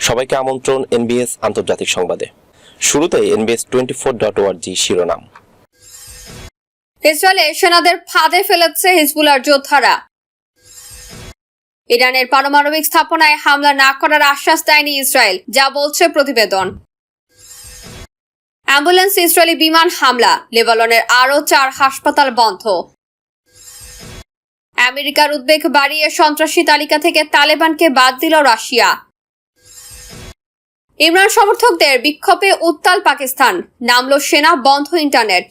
সবাইকে আমন্ত্রণ এনবিএস আন্তর্জাতিক সংবাদে। শুরুতে NBS twenty four dot org শিরোনাম। ইসরায়েলে সেনাদের ফাঁদে ফেলেছে হিজবুলার যোদ্ধারা। ইরানের পারমাণবিক স্থাপনায় হামলা না করার আশ্বাস দেয়নি ইসরায়েল, যা বলছে প্রতিবেদন। অ্যাম্বুলেন্স ইসরায়েলি বিমান হামলা, লেবাননের আরও চার হাসপাতাল বন্ধ। আমেরিকার উদ্বেগ বাড়িয়ে সন্ত্রাসী তালিকা থেকে তালেবানকে বাদ দিল রাশিয়া। ইমরান সমর্থকদের বিক্ষোভে উত্তাল পাকিস্তান। নামল সেনা বন্ধ ইন্টারনেট।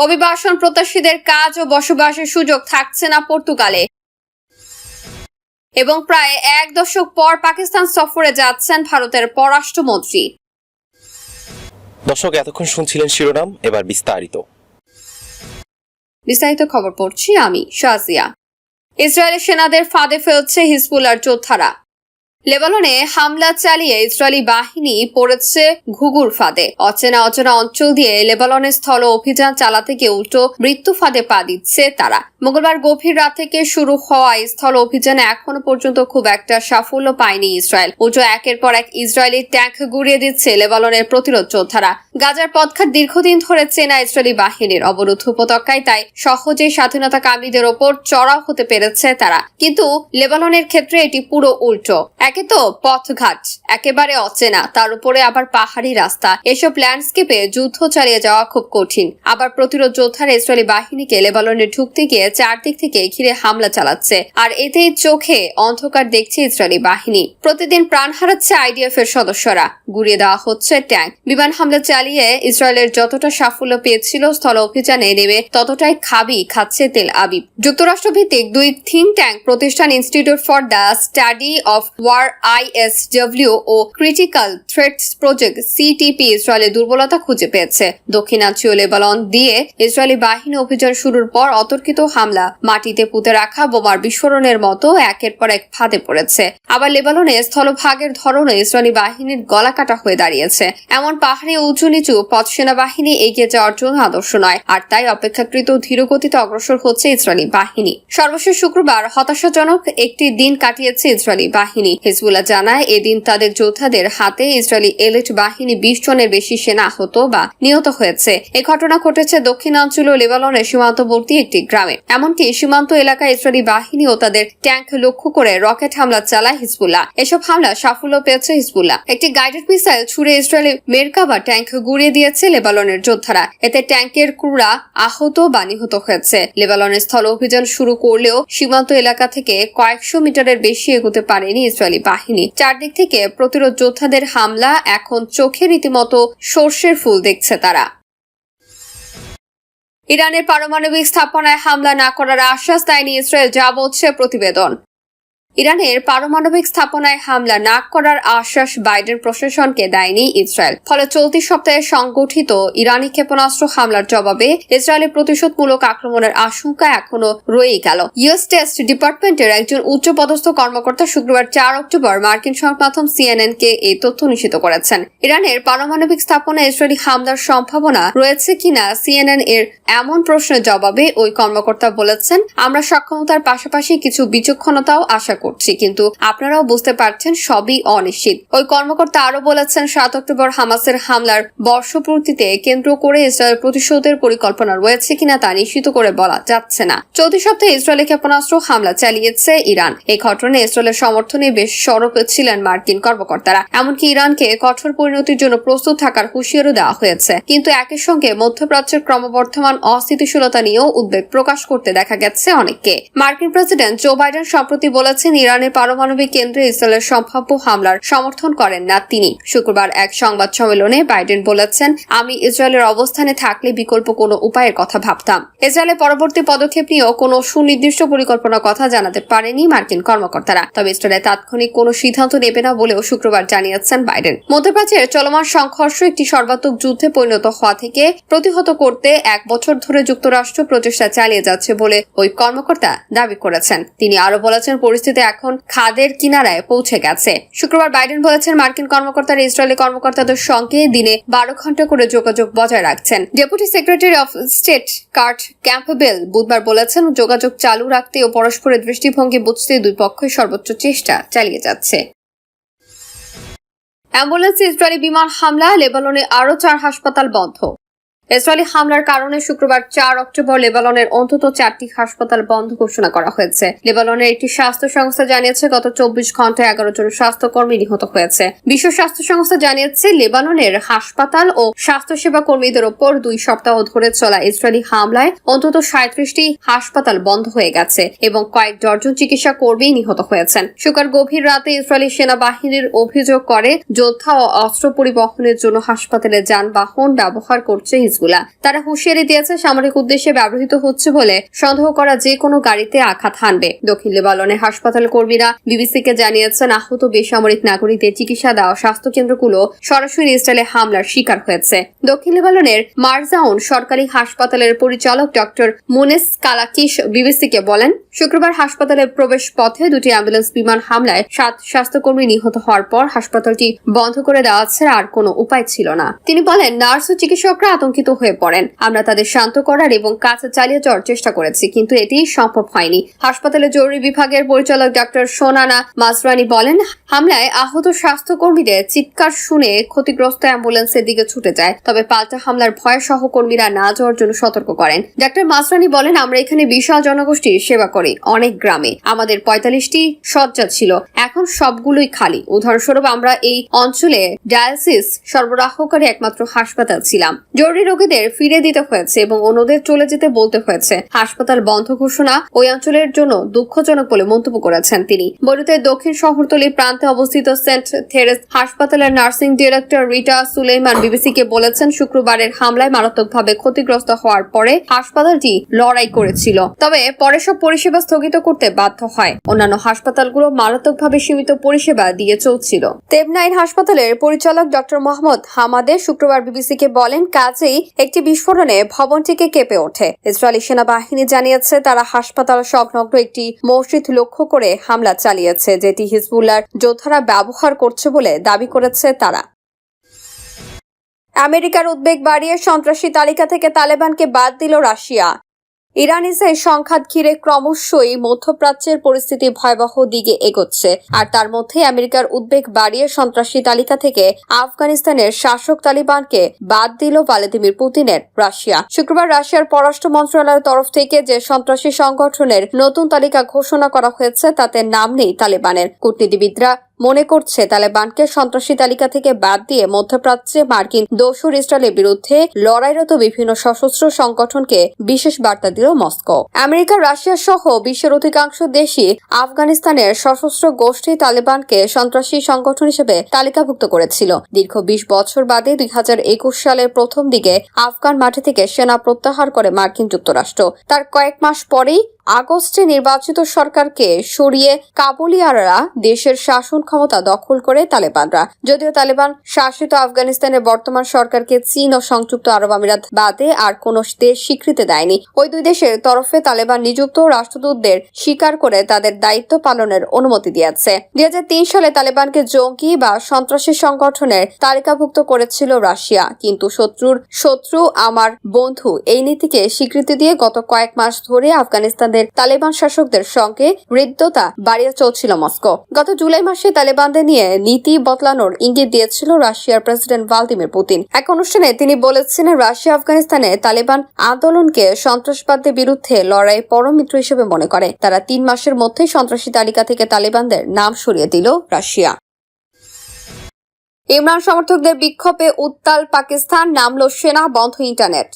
অভিবাসন প্রত্যাশীদের কাজ ও বসবাসের সুযোগ থাকছে না পর্তুগালে। এবং প্রায় এক দশক পর পাকিস্তান সফরে যাচ্ছেন ভারতের পররাষ্ট্রমন্ত্রী। দর্শক এতক্ষণ শুনছিলেন শিরোনাম এবার বিস্তারিত। বিস্তারিত খবর পড়ছি আমি শাজিয়া ইসরায়েলের সেনাদের ফাঁদে ফেলছে হিজবুলার যোদ্ধারা। লেবাননে হামলা চালিয়ে ইসরায়েলি বাহিনী পড়েছে ঘুঘুর ফাঁদে। অচেনা অচেনা অঞ্চল দিয়ে লেবাননের স্থল অভিযান চালাতে গিয়ে উল্টো মৃত্যু ফাঁদে পা দিচ্ছে তারা। মঙ্গলবার গভীর রাত থেকে শুরু হওয়া স্থল অভিযানে এখনও পর্যন্ত খুব একটা সাফল্য পায়নি ইসরায়েল। উল্টো একের পর এক ইসরায়েলি ট্যাঙ্ক গুড়িয়ে দিচ্ছে লেবাননের প্রতিরোধ যোদ্ধারা। গাজার পথঘাট দীর্ঘদিন ধরে চেনা ইসরায়েলি বাহিনীর অবরুদ্ধ উপত্যকায়, তাই সহজেই স্বাধীনতা কামীদের ওপর চড়াও হতে পেরেছে তারা। কিন্তু লেবাননের ক্ষেত্রে এটি পুরো উল্টো। একে তো পথঘাট, একেবারে অচেনা। তার উপরে আবার পাহাড়ি রাস্তা। এসব ল্যান্ডস্কেপে যুদ্ধ চালিয়ে যাওয়া খুব কঠিন। আবার প্রতিরোধ যোদ্ধারা ইসরায়েলি বাহিনীকে লেবাননে ঢুকতে গিয়ে চারদিক থেকে ঘিরে হামলা চালাচ্ছে। আর এতেই চোখে অন্ধকার দেখছে ইসরায়েলি বাহিনী। প্রতিদিন প্রাণ হারাচ্ছে আইডিএফ এর সদস্যরা। গুড়িয়ে দেওয়া হচ্ছে ট্যাঙ্ক। বিমান হামলা চালিয়ে ইসরায়েলের যতটা সাফল্য পেয়েছিল স্থল অভিযানে নেমে ততটাই খাবি খাচ্ছে তেল আবিব। যুক্তরাষ্ট্র ভিত্তিক দুই থিঙ্ক ট্যাঙ্ক প্রতিষ্ঠান institute for the study of war ISW O critical threats project CTP ইসরায়েলের দুর্বলতা খুঁজে পেয়েছে। দক্ষিণাঞ্চলীয় লেবালন দিয়ে ইসরায়েলি বাহিনী অভিযান শুরুর পর অতর্কিত হামলা, মাটিতে পুঁতে রাখা বোমার বিস্ফোরণের মতো একের পর এক ফাঁদে পড়েছে। আবার লেবাননে স্থলভাগের ধরনে ইসরায়েলি বাহিনীর গলা কাটা হয়ে দাঁড়িয়েছে। এমন পাহাড়ে উঁচু নিচু পথ সেনাবাহিনী এগিয়ে যাওয়ার জন্য আদর্শ নয়, আর তাই অপেক্ষাকৃত ধীরগতিতে অগ্রসর হচ্ছে ইসরায়েলি বাহিনী। সর্বশেষ শুক্রবার হতাশাজনক একটি দিন কাটিয়েছে ইসরায়েলি বাহিনী। হিজবুল্লাহ জানায়, এদিন তাদের যোদ্ধাদের হাতে ইসরায়েলি এলিট বাহিনী বিশ জনের বেশি সেনা আহত বা নিহত হয়েছে। এ ঘটনা ঘটেছে দক্ষিণাঞ্চলীয় লেবাননের সীমান্তবর্তী একটি গ্রামে। এমনকি সীমান্ত এলাকায় ইসরায়েলি বাহিনী ও তাদের ট্যাঙ্ক লক্ষ্য করে রকেট হামলা চালায় হিজবুল্লাহ। এসব হামলা সাফল্য পেয়েছে হিজবুল্লাহ। একটি গাইডেড মিসাইল ছুড়ে ইসরায়েলি মেরকাবা ট্যাঙ্ক গুড়িয়ে দিয়েছে লেবাননের যোদ্ধারা। এতে ট্যাঙ্কের ক্রুরা আহত বা নিহত হয়েছে। লেবাননের স্থল অভিযান শুরু করলেও সীমান্ত এলাকা থেকে কয়েকশো মিটারের বেশি এগোতে পারেনি ইসরায়েলি বাহিনী। চারদিক থেকে প্রতিরোধ যোদ্ধাদের হামলা, এখন চোখে রীতিমতো সর্ষের ফুল দেখছে তারা। ইরানের পারমাণবিক স্থাপনায় হামলা না করার আশ্বাস দেয়নি ইসরায়েল, যা বলছে প্রতিবেদন। ইরানের পারমাণবিক স্থাপনায় হামলা না করার আশ্বাস বাইডেন প্রশাসনকে দেয়নি ইসরায়েল। ফলে চলতি সপ্তাহে সংগঠিত ইরানি ক্ষেপণাস্ত্র হামলার জবাবে ইসরায়েলের প্রতিশোধমূলক আক্রমণের আশঙ্কা এখনও রয়েই গেল। ইউএস টেস্ট ডিপার্টমেন্টের একজন উচ্চপদস্থ কর্মকর্তা শুক্রবার চার অক্টোবর মার্কিন সংবাদ মাধ্যম সিএনএন কে এই তথ্য নিশ্চিত করেছেন। ইরানের পারমাণবিক স্থাপনায় ইসরায়েলি হামলার সম্ভাবনা রয়েছে কিনা সিএনএন এর এমন প্রশ্নের জবাবে ওই কর্মকর্তা বলেছেন, আমরা সক্ষমতার পাশাপাশি কিছু বিচক্ষণতাও আশা করছি, কিন্তু আপনারাও বুঝতে পারছেন সবই অনিশ্চিত। ওই কর্মকর্তা আরও বলেছেন, সাত অক্টোবর হামাসের হামলার বর্ষপূর্তিতে কেন্দ্র করে ইসরায়েল প্রতিশোধের পরিকল্পনা রয়েছে কিনা তা নিশ্চিত করে বলা যাচ্ছে না। চলতি সপ্তাহে ইসরায়েলি ক্ষেপণাস্ত্র হামলা চালিয়েছে ইরান। এই ঘটনায় ইসরায়েলের সমর্থনে বেশ সরব ছিলেন মার্কিন কর্মকর্তারা। এমনকি ইরানকে কঠোর পরিণতির জন্য প্রস্তুত থাকার হুঁশিয়ারও দেওয়া হয়েছে। কিন্তু একই সঙ্গে মধ্যপ্রাচ্যের ক্রমবর্ধমান অস্থিতিশীলতা নিয়েও উদ্বেগ প্রকাশ করতে দেখা গেছে অনেককে। মার্কিন প্রেসিডেন্ট জো বাইডেন সম্প্রতি বলেছেন ইরানের পারমাণবিক কেন্দ্রে ইসরায়েলের সম্ভাব্য হামলার সমর্থন করেন না তিনি। শুক্রবার এক সংবাদ সম্মেলনে বাইডেন বলেছেন, আমি ইসরায়েলের অবস্থানে থাকলে বিকল্প কোনো উপায়ের কথা ভাবতাম। ইসরায়েলের পরবর্তী পদক্ষেপ নিয়েও কোনো সুনির্দিষ্ট পরিকল্পনার কথা জানাতে পারেনি মার্কিন কর্মকর্তারা। তবে ইসরায়েলে তাৎক্ষণিক কোনো সিদ্ধান্ত নেবে না বলেও শুক্রবার জানিয়েছেন বাইডেন। মধ্যপ্রাচ্যের চলমান সংঘর্ষ একটি সর্বাত্মক যুদ্ধে পরিণত হওয়া থেকে প্রতিহত করতে এক বছর ধরে যুক্তরাষ্ট্র প্রচেষ্টা চালিয়ে যাচ্ছে বলে ওই কর্মকর্তা দাবি করেছেন। তিনি আরও বলেছেন, পরিস্থিতি এখন খাদের কিনারায় পৌঁছে গেছে। শুক্রবার বাইডেন বলেছেন মার্কিন কর্মকর্তারা ইসরায়েলি কর্মকর্তাদের সঙ্গে দিনে বারো ঘণ্টা করে যোগাযোগ বজায় রাখছেন। Deputy secretary of state Kurt Campbell বুধবার বলেছেন, যোগাযোগ চালু রাখতে ও পরস্পরের দৃষ্টিভঙ্গি বুঝতে দুই পক্ষই সর্বোচ্চ চেষ্টা চালিয়ে যাচ্ছে। অ্যাম্বুলেন্সে ইসরায়েলি বিমান হামলা লেবাননে আরও চার হাসপাতাল বন্ধ। ইসরায়েলি হামলার কারণে শুক্রবার চার অক্টোবর লেবাননের অন্তত চারটি হাসপাতাল বন্ধ ঘোষণা করা হয়েছে। লেবাননের একটি স্বাস্থ্য সংস্থা জানিয়েছে, গত চব্বিশ ঘন্টায় এগারো জন স্বাস্থ্যকর্মী নিহত হয়েছে। বিশ্ব স্বাস্থ্য সংস্থা জানিয়েছে, লেবাননের হাসপাতাল ও স্বাস্থ্যসেবা কর্মীদের ওপর দুই সপ্তাহ ধরে চলা ইসরায়েলি হামলায় অন্তত সাঁত্রিশটি হাসপাতাল বন্ধ হয়ে গেছে এবং কয়েক ডজন চিকিৎসা কর্মী নিহত হয়েছেন। শুক্র গভীর রাতে ইসরায়েলি সেনাবাহিনীর অভিযোগ করে, যোদ্ধা ও অস্ত্র পরিবহনের জন্য হাসপাতালে যানবাহন ব্যবহার করছে হিজবুল্লাহ তারা হুঁশিয়ারি দিয়েছে, সামরিক উদ্দেশ্যে ব্যবহৃত হচ্ছে বলে সন্দেহ করা যে কোনো গাড়িতে আঘাত হানবে। দক্ষিণ লেবাননে হাসপাতাল কর্মীরা বিবিসিকে জানিয়েছেন, আহত বেসামরিক নাগরিকদের চিকিৎসা দেওয়া স্বাস্থ্য কেন্দ্রগুলো সরাসরি ইসরায়েলে হামলার শিকার হয়েছে। দক্ষিণ লেবাননের মারজাউন সরকারি হাসপাতালের পরিচালক ডক্টর মুনেস কালাকিস বিবিসিকে বলেন, শুক্রবার হাসপাতালের প্রবেশ পথে দুটি অ্যাম্বুলেন্স বিমান হামলায় সাত স্বাস্থ্যকর্মী নিহত হওয়ার পর হাসপাতালটি বন্ধ করে দেওয়া আর কোনো উপায় ছিল না। তিনি বলেন, নার্স ও চিকিৎসকরা আতঙ্কিত হয়ে পড়েন। আমরা তাদের শান্ত করার এবং কাজ চালিয়ে যাওয়ার চেষ্টা করেছি, কিন্তু এটি সম্ভব হয়নি। হাসপাতালের জরুরি বিভাগের পরিচালক ডক্টর সোনানা মাসরানি বলেন, হামলায় আহত স্বাস্থ্যকর্মীদের চিৎকার শুনে ক্ষতিগ্রস্ত অ্যাম্বুলেন্সের দিকে ছুটে যায়, তবে পাল্টা হামলার ভয়ে সহকর্মীরা না যাওয়ার জন্য সতর্ক করেন। ডক্টর মাসরানি বলেন, আমরা এখানে বিশাল জনগোষ্ঠীর সেবা করি, অনেক গ্রামে। আমাদের পঁয়তাল্লিশটি শয্যা ছিল, এখন সবগুলোই খালি। উদাহরণস্বরূপ, আমরা এই অঞ্চলে ডায়ালিসিস সরবরাহকারী একমাত্র হাসপাতাল ছিলাম। জরুরি রোগীদের ফিরে দিতে হয়েছে এবং অন্যদের চলে যেতে বলতে হয়েছে। হাসপাতাল বন্ধ ঘোষণা ওই অঞ্চলের জন্য দুঃখজনক বলে মন্তব্য করেছেন তিনি। বৈরুতের দক্ষিণ শহরতলির প্রান্তে অবস্থিত সেন্ট থেরেস হাসপাতালের নার্সিং ডিরেক্টর রিটা সুলেইমান বিবিসিকে বলেছেন, শুক্রবারের হামলায় মারাত্মকভাবে ক্ষতিগ্রস্ত হওয়ার পরে হাসপাতালটি লড়াই করেছিল। তবে পরে সব পরিষেবা স্থগিত করতে বাধ্য হয়। অন্যান্য হাসপাতালগুলো মারাত্মকভাবে সীমিত পরিষেবা দিয়ে চলছিল। তেবনাইন হাসপাতালের পরিচালক ডক্টর মোহাম্মদ হামাদে শুক্রবার বিবিসিকে বলেন, কাজেই একটি বিস্ফোরণে ভবনটিকে কেঁপে ওঠে। ইসরায়েলি সেনাবাহিনী জানিয়েছে তারা হাসপাতাল সংলগ্ন একটি মসজিদ লক্ষ্য করে হামলা চালিয়েছে, যেটি হিজবুল্লার যোদ্ধারা ব্যবহার করছে বলে দাবি করেছে তারা। আমেরিকার উদ্বেগ বাড়িয়ে সন্ত্রাসী তালিকা থেকে তালেবানকে বাদ দিল রাশিয়া। ইরান ইসরায়েল সংঘাত ঘিরে ক্রমশই মধ্যপ্রাচ্যের পরিস্থিতি ভয়াবহ দিকে এগোচ্ছে। আর তার মধ্যে আমেরিকার উদ্বেগ বাড়িয়ে সন্ত্রাসী তালিকা থেকে আফগানিস্তানের শাসক তালিবানকে বাদ দিল ভ্লাদিমির পুতিনের রাশিয়া। শুক্রবার রাশিয়ার পররাষ্ট্র মন্ত্রণালয়ের তরফ থেকে যে সন্ত্রাসী সংগঠনের নতুন তালিকা ঘোষণা করা হয়েছে, তাতে নাম নেই তালেবানের। কূটনীতিবিদরা মনে করছে তালেবানকে সন্ত্রাসী তালিকা থেকে বাদ দিয়ে মধ্যপ্রাচ্যে মার্কিন দোসর ইসরায়েলের বিরুদ্ধে লড়াইরত বিভিন্ন সশস্ত্র সংগঠনকে বিশেষ বার্তা দিল মস্কো। আমেরিকা, রাশিয়া সহ বিশ্বের অধিকাংশ দেশই আফগানিস্তানের সশস্ত্র গোষ্ঠী তালেবানকে সন্ত্রাসী সংগঠন হিসেবে তালিকাভুক্ত করেছিল। দীর্ঘ বিশ বছর বাদে দুই হাজার একুশ সালের প্রথম দিকে আফগান মাঠে থেকে সেনা প্রত্যাহার করে মার্কিন যুক্তরাষ্ট্র। তার কয়েক মাস পরেই আগস্টে নির্বাচিত সরকারকে সরিয়ে কাবুলিয়াররা দেশের শাসন ক্ষমতা দখল করে তালেবানরা। যদিও তালেবান শাসিত আফগানিস্তানের বর্তমান সরকারকে চীন ও সংযুক্ত আরব আমিরাত বাদে আর কোন দেশ স্বীকৃতি দেয়নি। ওই দুই দেশের তরফে তালেবান নিযুক্ত রাষ্ট্রদূতদের স্বীকার করে তাদের দায়িত্ব পালনের অনুমতি দিয়েছে। দুই হাজার তিন সালে তালেবানকে জঙ্গি বা সন্ত্রাসী সংগঠনের তালিকাভুক্ত করেছিল রাশিয়া। কিন্তু শত্রুর শত্রু, আমার বন্ধু এই নীতিকে স্বীকৃতি দিয়ে গত কয়েক মাস ধরে আফগানিস্তানের তালেবান শাসকদের সঙ্গে হৃদ্যতা বাড়িয়ে চলছিল মস্কো। গত জুলাই মাসে তালেবানদের নিয়ে নীতি বদলানোর ইঙ্গিত দিয়েছিল রাশিয়ার প্রেসিডেন্ট ভ্লাদিমির পুতিন। এক অনুষ্ঠানে তিনি বলেছিলেন, রাশিয়া আফগানিস্তানে তালেবান আন্দোলনকে সন্ত্রাসবাদের বিরুদ্ধে লড়াই পরম মিত্র হিসেবে মনে করে। তারা তিন মাসের মধ্যেই সন্ত্রাসী তালিকা থেকে তালেবানদের নাম সরিয়ে দিল রাশিয়া। ইমরান সমর্থকদের বিক্ষোভে উত্তাল পাকিস্তান, নামল সেনা, বন্ধ ইন্টারনেট।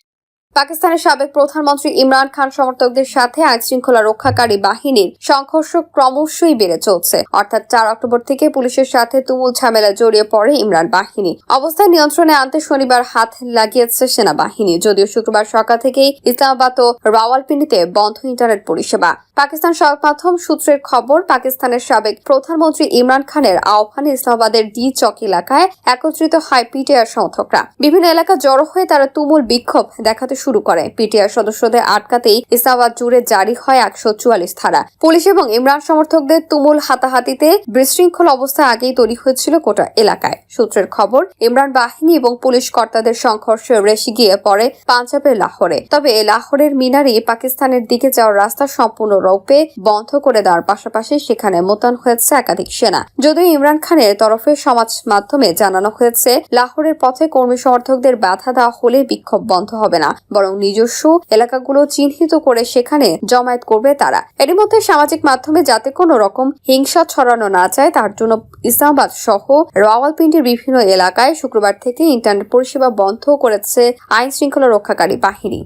পাকিস্তানের সাবেক প্রধানমন্ত্রী ইমরান খান সমর্থকদের সাথে আইন শৃঙ্খলা রক্ষাকারী বাহিনীর সংঘর্ষ ক্রমশই বেড়ে চলছে। অর্থাৎ চার অক্টোবর থেকে পুলিশের সাথে তুমুল ঝামেলা জড়িয়ে পড়ে ইমরান বাহিনী। অবস্থা নিয়ন্ত্রণে আনতে শনিবার হাত লাগিয়েছে সেনাবাহিনী। যদিও শুক্রবার সকাল থেকেই ইসলামাবাদ ও রাওয়ালপিন্ডিতে বন্ধ ইন্টারনেট পরিষেবা। পাকিস্তান মাধ্যম সূত্রের খবর, পাকিস্তানের সাবেক প্রধানমন্ত্রী ইমরান খানের আহ্বানে ইসলামাবাদের ডি চক এলাকায় একত্রিত হয় পিটিআর সমর্থকরা। বিভিন্ন এলাকা জড়ো হয়ে তারা তুমুল বিক্ষোভ দেখাতে শুরু করে। পিটিআর সদস্যদের আটকাতেই ইসলামাবাদ জুড়ে জারি হয় একশো চুয়াল্লিশ ধারা। পুলিশ এবং ইমরান সমর্থকদের তুমুল হাতাহাতিতে বিশৃঙ্খল অবস্থা আগেই তৈরি হয়েছিল গোটা এলাকায়। সূত্রের খবর, ইমরান বাহিনী এবং পুলিশ কর্তাদের সংঘর্ষে রেশি গিয়ে পড়ে পাঞ্জাবের লাহোরে। তবে লাহোরের মিনারি পাকিস্তানের দিকে যাওয়ার রাস্তা সম্পূর্ণ রূপে বন্ধ করে দেওয়ার পাশাপাশি সেখানে মোতায়েন হয়েছে একাধিক সেনা। যদিও ইমরান খানের তরফে সমাজ মাধ্যমে জানানো হয়েছে, লাহোরের পথে কর্মী সমর্থকদের বাধা দেওয়া হলে বিক্ষোভ বন্ধ হবে না। বরং নিজস্ব এলাকাগুলো চিহ্নিত করে সেখানে জমায়েত করবে তারা। এরই মধ্যে সামাজিক মাধ্যমে যাতে কোনো রকম হিংসা ছড়ানো না যায়, তার জন্য ইসলামাবাদ সহ রাওয়ালপিন্ডির বিভিন্ন এলাকায় শুক্রবার থেকে ইন্টারনেট পরিষেবা বন্ধ করেছে আইন শৃঙ্খলা রক্ষাকারী বাহিনী।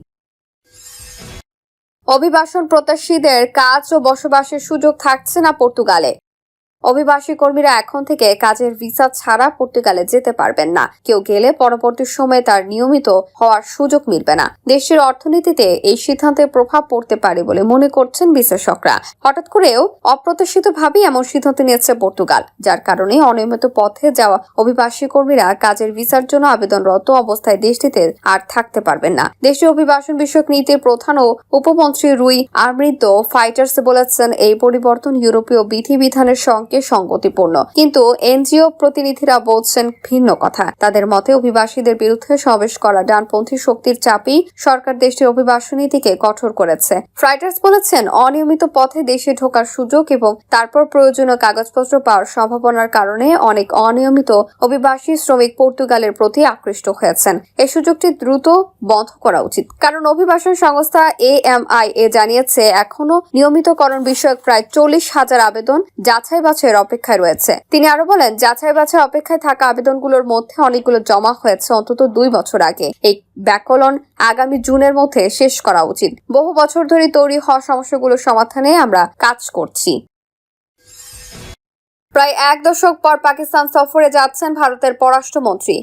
অভিবাসন প্রত্যাশীদের কাজ ও বসবাসের সুযোগ থাকছে না পর্তুগালে। অভিবাসী কর্মীরা এখন থেকে কাজের ভিসা ছাড়া পর্তুগালে যেতে পারবেন না। কেউ গেলে পরবর্তী সময়ে তার নিয়মিত হওয়ার সুযোগ মিলবে না। দেশের অর্থনীতিতে এই সিদ্ধান্তের প্রভাব পড়তে পারে বলে মনে করছেন বিশ্লেষকরা। হঠাৎ করেও অপ্রত্যাশিতভাবেই এমন সিদ্ধান্ত নিয়েছে পর্তুগাল, যার কারণে অনিয়মিত পথে যাওয়া অভিবাসী কর্মীরা কাজের ভিসার জন্য আবেদনরত অবস্থায় দেশটিতে আর থাকতে পারবেন না। দেশীয় অভিবাসন বিষয়ক নীতির প্রধান ও উপমন্ত্রী রুই আমৃত ফাইটার্স বলেছেন, এই পরিবর্তন ইউরোপীয় বিধিবিধানের সঙ্গে সঙ্গতিপূর্ণ। কিন্তু এনজিও প্রতিনিধিরা বলছেন ভিন্ন কথা। তাদের মতে অভিবাসীদের বিরুদ্ধে সমাবেশ করা ডানপন্থী শক্তির চাপই সরকার দেশটির অভিবাসন নীতিকে কঠোর করেছে। ফ্রাইটার্স বলেছেন, অনিয়মিত পথে দেশে ঢোকার সুযোগ এবং তারপর প্রয়োজনীয় কাগজপত্র পাওয়ার সম্ভাবনার কারণে অনেক অনিয়মিত অভিবাসী শ্রমিক পর্তুগালের প্রতি আকৃষ্ট হয়েছেন। এই সুযোগটি দ্রুত বন্ধ করা উচিত। কারণ অভিবাসন সংস্থা এ এম আই এ জানিয়েছে, এখনও নিয়মিতকরণ বিষয়ক প্রায় চল্লিশ হাজার আবেদন যাচাই বাছাইয়ের অপেক্ষায় রয়েছে। তিনি আরও বলেন, যাচাই বাছাই অপেক্ষায় থাকা আবেদনগুলোর মধ্যে অনেকগুলো জমা হয়েছে অন্তত দুই বছর আগে। এই ব্যাকলন আগামী জুনের মধ্যে শেষ করা উচিত। বহু বছর ধরে তৈরি হওয়া সমস্যাগুলোর সমাধানে আমরা কাজ করছি। প্রায় এক দশক পর পাকিস্তান সফরে যাচ্ছেন ভারতের পররাষ্ট্রমন্ত্রী।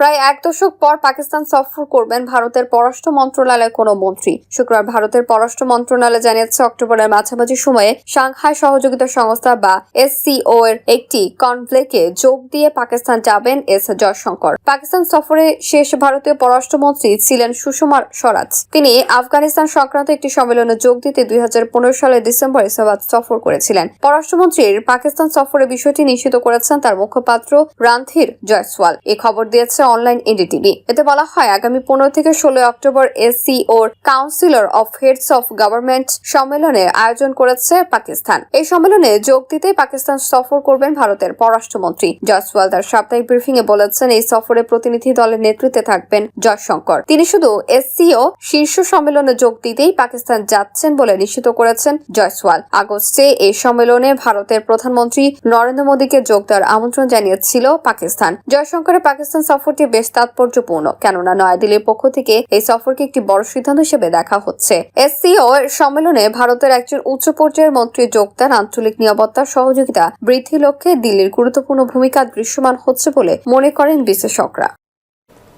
প্রায় এক দশক পর পাকিস্তান সফর করবেন ভারতের পররাষ্ট্র মন্ত্রণালয়ের কোনো মন্ত্রী। শুক্রবার ভারতের পররাষ্ট্র মন্ত্রণালয় জানিয়েছে, অক্টোবরের মাঝামাঝি সময়ে সাংহাই সহযোগিতা সংস্থা বা এসসিও এর একটি কনভ্লেকে যোগ দিয়ে পাকিস্তান যাবেন এস জয়শঙ্কর। পাকিস্তান সফরে শেষ ভারতীয় পররাষ্ট্রমন্ত্রী ছিলেন সুষমা স্বরাজ। তিনি আফগানিস্তান সংক্রান্ত একটি সম্মেলনে যোগ দিতে দুই হাজার পনেরো সালের ডিসেম্বর ইসলামাবাদ সফর করেছিলেন। পররাষ্ট্রমন্ত্রীর পাকিস্তান সফরের বিষয়টি নিশ্চিত করেছেন তার মুখপাত্র রানধীর জয়সওয়াল। এ খবর দিয়েছে অনলাইন এনডিটিভি। এতে বলা হয়, আগামী পনেরো থেকে ষোলোই October এসসিওর councillor of heads of government সম্মেলনের আয়োজন করেছে পাকিস্তান। এই সম্মেলনে যোগ দিতে পাকিস্তান সফর করবেন ভারতের পররাষ্ট্রমন্ত্রী। জয়সওয়াল তার সাপ্তাহিক ব্রিফিং এ বলেছেন, এই সফরে প্রতিনিধি দলের নেতৃত্বে থাকবেন জয়শঙ্কর তিনি শুধু এসসিও শীর্ষ সম্মেলনে যোগ দিতেই পাকিস্তান যাচ্ছেন বলে নিশ্চিত করেছেন জয়সওয়াল আগস্টে এই সম্মেলনে ভারতের প্রধানমন্ত্রী নরেন্দ্র মোদীকে যোগ দেওয়ার আমন্ত্রণ জানিয়েছিল পাকিস্তান। জয়শঙ্করের পাকিস্তান সফরটি বেশ তাৎপর্যপূর্ণ, কেননা নয়াদিল্লির পক্ষ থেকে এই সফরকে একটি বড় সিদ্ধান্ত হিসেবে দেখা হচ্ছে। এসসিও এর সম্মেলনে ভারতের একজন উচ্চ পর্যায়ের মন্ত্রী যোগ দেন আঞ্চলিক নিরাপত্তার সহযোগিতা বৃদ্ধি লক্ষ্যে দিল্লির গুরুত্বপূর্ণ ভূমিকা দৃশ্যমান হচ্ছে বলে মনে করেন বিশ্লেষকরা।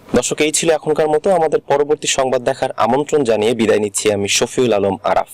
দর্শক, এই ছিল এখনকার মতো। আমাদের পরবর্তী সংবাদ দেখার আমন্ত্রণ জানিয়ে বিদায় নিচ্ছি আমি শফিউল আলম আরাফ।